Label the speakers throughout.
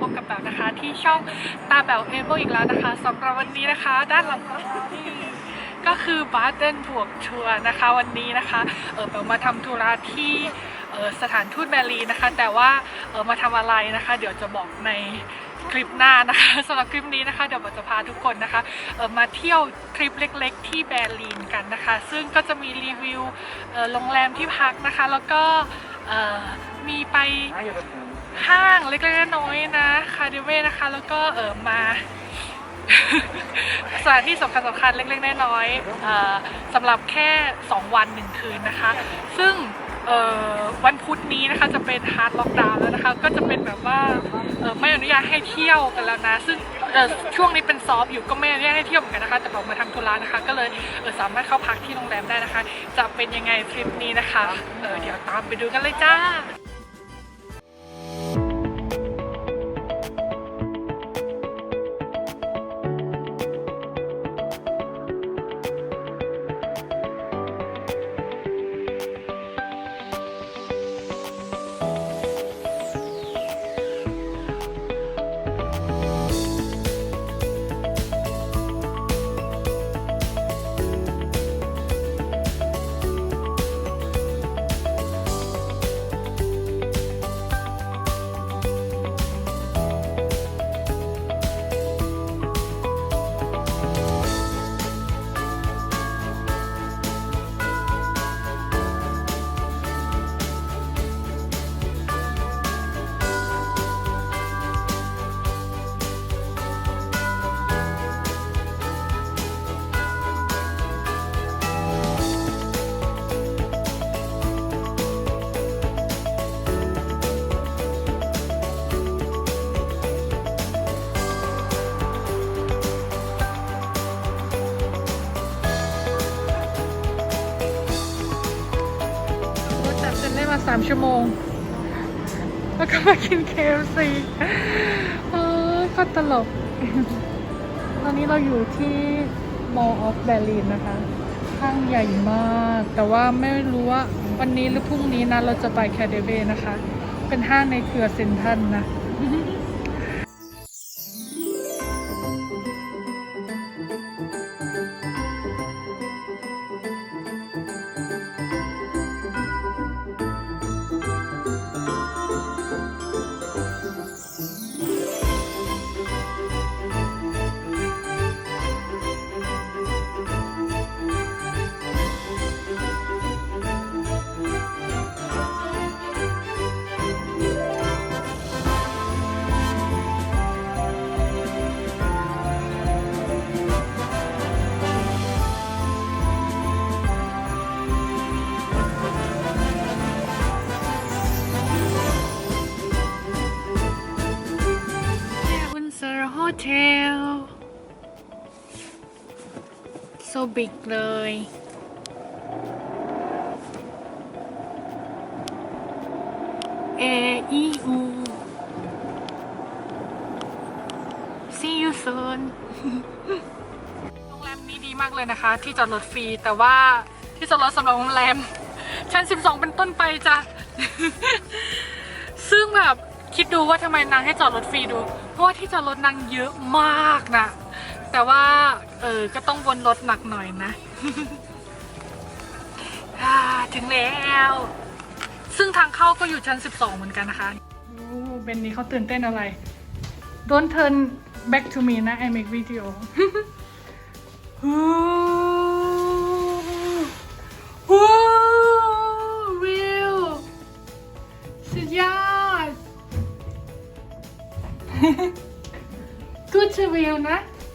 Speaker 1: พบกับแบวนะคะที่ช่องตาแบวเอเบอีกแล้วนะคะสำหรับวันนี้นะคะ ด้านหลังของที่ก็คือบาร์เดนบวกทัวร์นะคะวันนี้นะคะเออแบวมาทำธุระที่เออสถานทูตแบรีนนะคะ แต่ว่าเออมาทำอะไรนะคะ เดี๋ยวจะบอกในคลิปหน้านะคะสำหรับคลิปนี้นะคะเดี๋ยวแบวจะพาทุกคนนะคะเออมาเที่ยวทริปเล็กๆ ที่แบรลินกันนะคะ ซึ่งก็จะมีรีวิวเออโรงแรมที่พักนะคะ แล้วก็เออมีไป ห้างเล็กๆน้อยๆนะคาเดเว่นะคะ แล้วก็เออมาสถานที่สำคัญสำคัญๆเล็กๆน้อยๆสำหรับแค่ 2 วัน1คืนนะคะ ซึ่งวันพุธนี้นะคะจะเป็นฮาร์ดล็อกดาวน์แล้วนะคะ ก็จะเป็นแบบว่าไม่อนุญาตให้เที่ยวกันแล้วนะ ซึ่งช่วงนี้เป็นซอฟต์อยู่ก็ไม่อนุญาตให้เที่ยวเหมือนกันนะคะ แต่บอกมาทำธุระนะคะ ก็เลยเสามารถเข้าพักที่โรงแรมได้นะคะ จะเป็นยังไงทริปนี้นะคะเเดี๋ยวตามไปดูกันเลยจ้า มาสามชั่วโมง แล้วก็มากิน KFC เออก็ตลก ตอนนี้เราอยู่ที่ Mall of Berlin นะคะห้างใหญ่มาก แต่ว่าไม่รู้ว่าวันนี้หรือพรุ่งนี้นะ เราจะไปแคเดเบนะคะ เป็นห้างในเครือเซ็นทันนะ Hotel so big เลย A E U See you soon โรงแรมนี้ดีมากเลยนะคะ ที่จอดรถฟรี แต่ว่าที่จอดรถสำหรับโรงแรม ชั้น 12 เป็นต้นไปจ้ะ ซึ่งแบบคิดดูว่าทำไมนางให้จอดรถฟรีดู เพราะว่าที่จอดรถนางเยอะมากนะแต่ว่าเออก็ต้องวนรถหนักหน่อยนะอ่าถึงแล้ว ซึ่งทางเข้าก็อยู่ชั้น 12 เหมือนกันนะคะโอ้เบนนี้เขาตื่นเต้นอะไร Don't turn back to me นะ I make video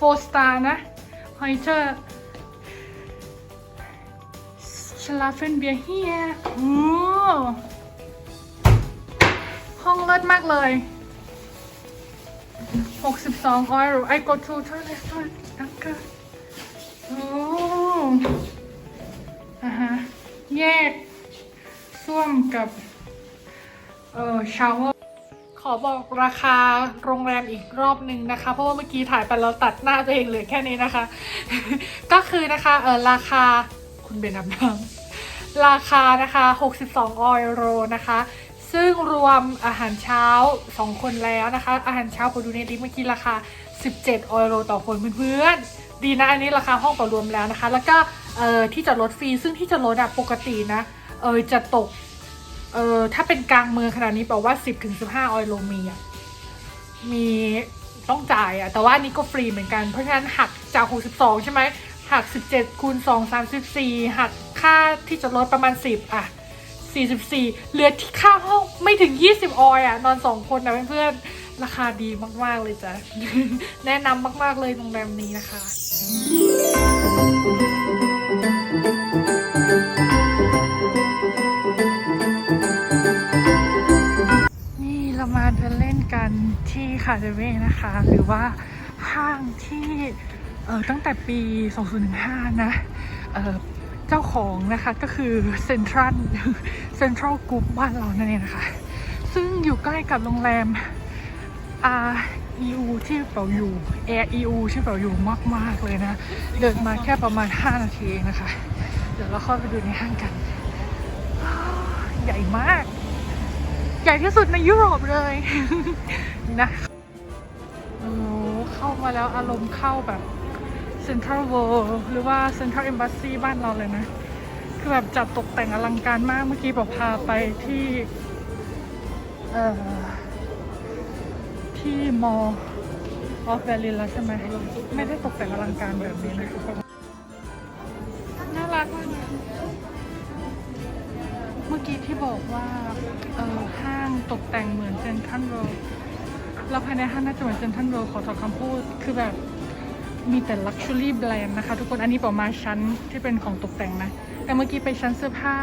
Speaker 1: โฟสตาร์นะหอยเจอร์ชลาเฟนเบียร์เฮียห้องเลิศมากเลย 62 euro I go to toilet first danke โอ้อ่าฮะ แยกส้วมกับ เอ่อชาวเวอร์ อบอกราคาโรงแรมอีกรอบหนึ่งนะคะ เพราะว่าเมื่อกี้ถ่ายไปแล้วตัดหน้าตัวเองเหลือแค่นี้นะคะ ก็คือนะคะเออราคาคุณเบนอับน้ำราคานะคะ 62 ออยโรนะคะ ซึ่งรวมอาหารเช้า 2 คนแล้วนะคะ อาหารเช้าผมดูในลิสต์เมื่อกี้ราคา 17 ออยโรต่อคนเพื่อนๆดีนะอันนี้ราคาห้องต่อรวมแล้วนะคะ แล้วก็เออที่จอดรถฟรีซึ่งที่จอดรถอะปกตินะเออจะตก เออถ้าเป็นกลางเมืองขนาดนี้แปลว่า10ถึง15ออโรมีอะมีต้องจ่ายอะ แต่ว่านี้ก็ฟรีเหมือนกัน เพราะฉะนั้นหักจาก62ใช่ไหมหัก17คูณ2 34หักค่าที่จอดประมาณ10อะ44เหลือที่ค่าห้องไม่ถึง20ออยอะ นอน2คนนะเพื่อนๆราคาดีมากๆเลยจ้ะ แนะนำมากๆเลยโรงแรมนี้นะคะ ที่คาเดเว่นะคะ หรือว่าห้างที่เออตั้งแต่ปี 2015 นะเออเจ้าของนะคะก็คือเซ็นทรัลเซ็นทรัลกรุ๊ปบ้านเรานั่นเองนะคะ ซึ่งอยู่ใกล้กับโรงแรม R EU ที่เป่าอยู่ Air EU ที่เป่าอยู่มากๆเลยนะ เดินมาแค่ประมาณ 5 นาทีเองนะคะ เดี๋ยวเราเข้าไปดูในห้างกัน ใหญ่มาก ใหญ่ที่สุดในยุโรปเลย นะโอ้เข้ามาแล้วอารมณ์เข้าแบบ Central World หรือว่า Central Embassy บ้านเราเลยนะ คือแบบจัดตกแต่งอลังการมากเมื่อกี้บอกพาไปที่เอ่อที่มอออฟแวลินแล้วใช่ไหมไม่ได้ตกแต่งอลังการแบบนี้นะน่ารักมากเมื่อกี้ที่บอกว่าเออห้างตกแต่งเหมือนเซนทรัลเวิลด์ แล้วภายในห้างน่าจะเหมือนเซนทรัลเวิลด์ขอถอดคำพูด คือแบบมีแต่ Luxury Brand นด์นะคะ ทุกคนอันนี้ประมาณชั้นที่เป็นของตกแต่งนะ แต่เมื่อกี้ไปชั้นเสื้อผ้า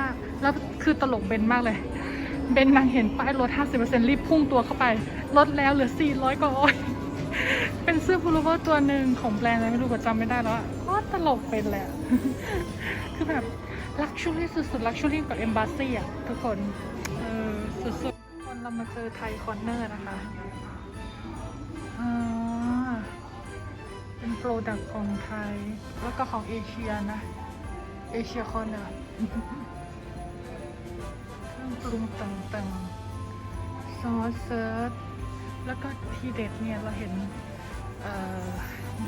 Speaker 1: แล้วคือตลกเบนมากเลยเบนนางเห็นป้ายลด 50%รีบพุ่งตัวเข้าไป ลดแล้วเหลือ 400กว่าออย เป็นเสื้อพูลโวตัวหนึ่งของแบรนด์อะไรไม่รู้ก็จำไม่ได้แล้วอะก็ตลกเป็นแหละ คือแบบ Luxury สุดๆ Luxury กับ Embassy อะทุกคน เออสุดๆคนเรามาเจอไทยคอนเนอร์นะคะ อ่าเป็นโปรดักต์ของไทย แล้วก็ของเอเชียนะ เอเชียคอนเนอร์เครื่องปรุงต่างๆ ซอสเซิร์ชแล้วก็ที่เด็ดเนี่ยเราเห็น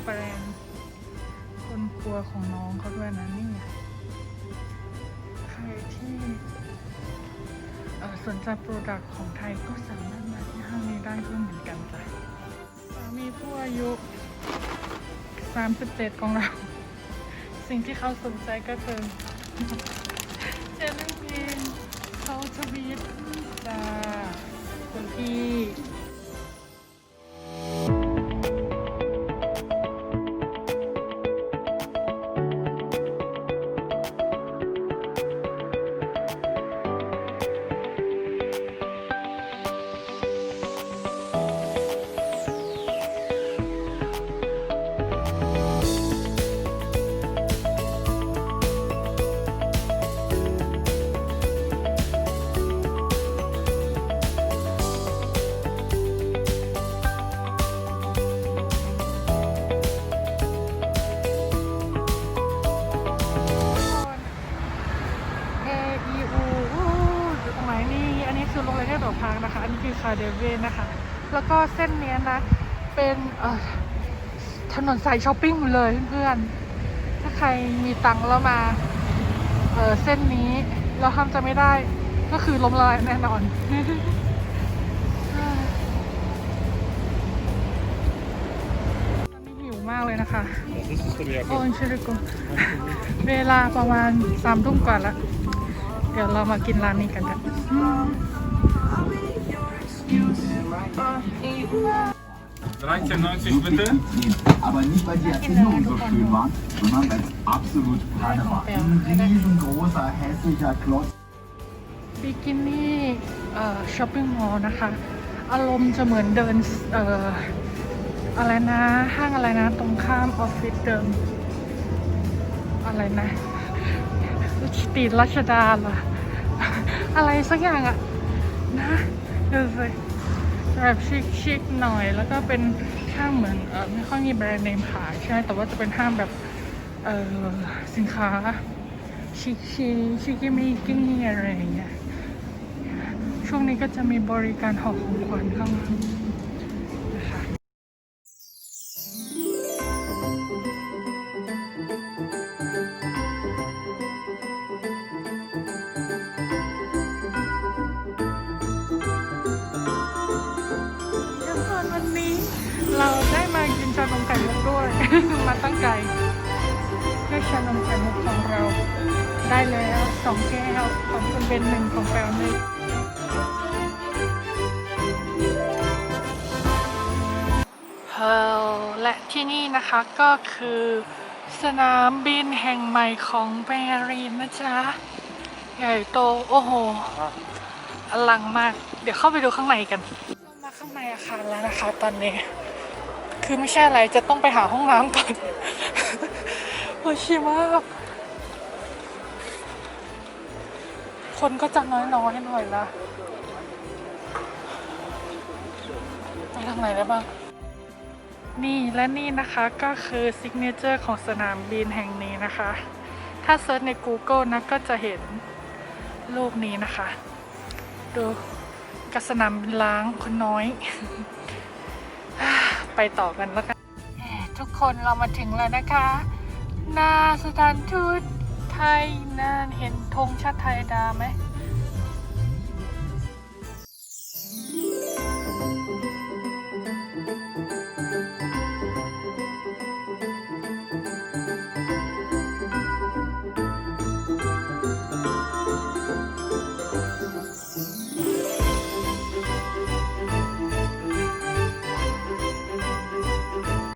Speaker 1: แบรนด์คนครัวของน้องเขาด้วยนะนี่ไงใครที่สนใจโปรดักต์ของไทยก็สามารถ ยุ 37 ของเรา สิ่งที่เขาสนใจก็คือเจนนี่เขาทวีตจ้าคุณพี่ คะอันนี้คือคาเดเวนะคะ แล้วก็เส้นเนี้ยนะ เป็นถนนสายช้อปปิ้งหมดเลยเพื่อนๆ ถ้าใครมีตังค์แล้วมาเเส้นนี้เราทำจะไม่ได้ก็คือล้มละลายแน่นอนตอนนี้หิวมากเลยนะคะโอ้ยชิริกุเวลาประมาณสามทุ่มกว่าแล้วเดี๋ยวเรามากินร้านนี้กันกันอืม
Speaker 2: 13,90 bitte.
Speaker 3: Aber nicht, weil die Erfindungen so schön waren, sondern weil es absolut Panne war. Ein riesengroßer, hässlicher Klotz.
Speaker 1: บิกินี่เอ่อช้อปปิ้งมอลล์นะคะ อารมณ์จะเหมือนเดินเอ่ออะไรนะห้างอะไรนะ ตรงข้ามออฟฟิศเดิม อะไรนะสตรีทรัชดาเหรออะไรสักอย่างอะนะ ดูสิ แบบชิคๆหน่อย แล้วก็เป็นห้างเหมือนเออไม่ค่อยมีแบรนด์เนมขายใช่แต่ว่าจะเป็นห้างแบบเออสินค้าชิคชิชิคกิมิกินี่อะไรอย่างเงี้ยช่วงนี้ก็จะมีบริการหอของขวัญเข้ามา ตั้งไก่เพื่อชานมไข่มุกของเรา ได้แล้วสองแก้วของคุณเบนหนึ่งของแปลหนึ่งเฮลและที่นี่นะคะก็คือสนามบินแห่งใหม่ของแบรีนนะจ๊ะ ใหญ่โต โอ้โห อลังมาก เดี๋ยวเข้าไปดูข้างในกันเรามาข้างในอาคารแล้วนะคะตอนนี้ คือไม่ใช่อะไรจะต้องไปหาห้องน้ำก่อนโอชิมาก คนก็จะน้อยๆหน่อยละไปทางไหนได้บ้าง นี่และนี่นะคะก็คือซิกเนเจอร์ของสนามบินแห่งนี้นะคะ ถ้าเซิร์ชใน Google นะก็จะเห็นรูปนี้นะคะ ดูกับสนามบินล้างคนน้อย ไปต่อกันแล้วกันทุกคนเรามาถึงแล้วนะคะ หนาสถานทูตไทยนะเห็นธงชาติไทยดาไหม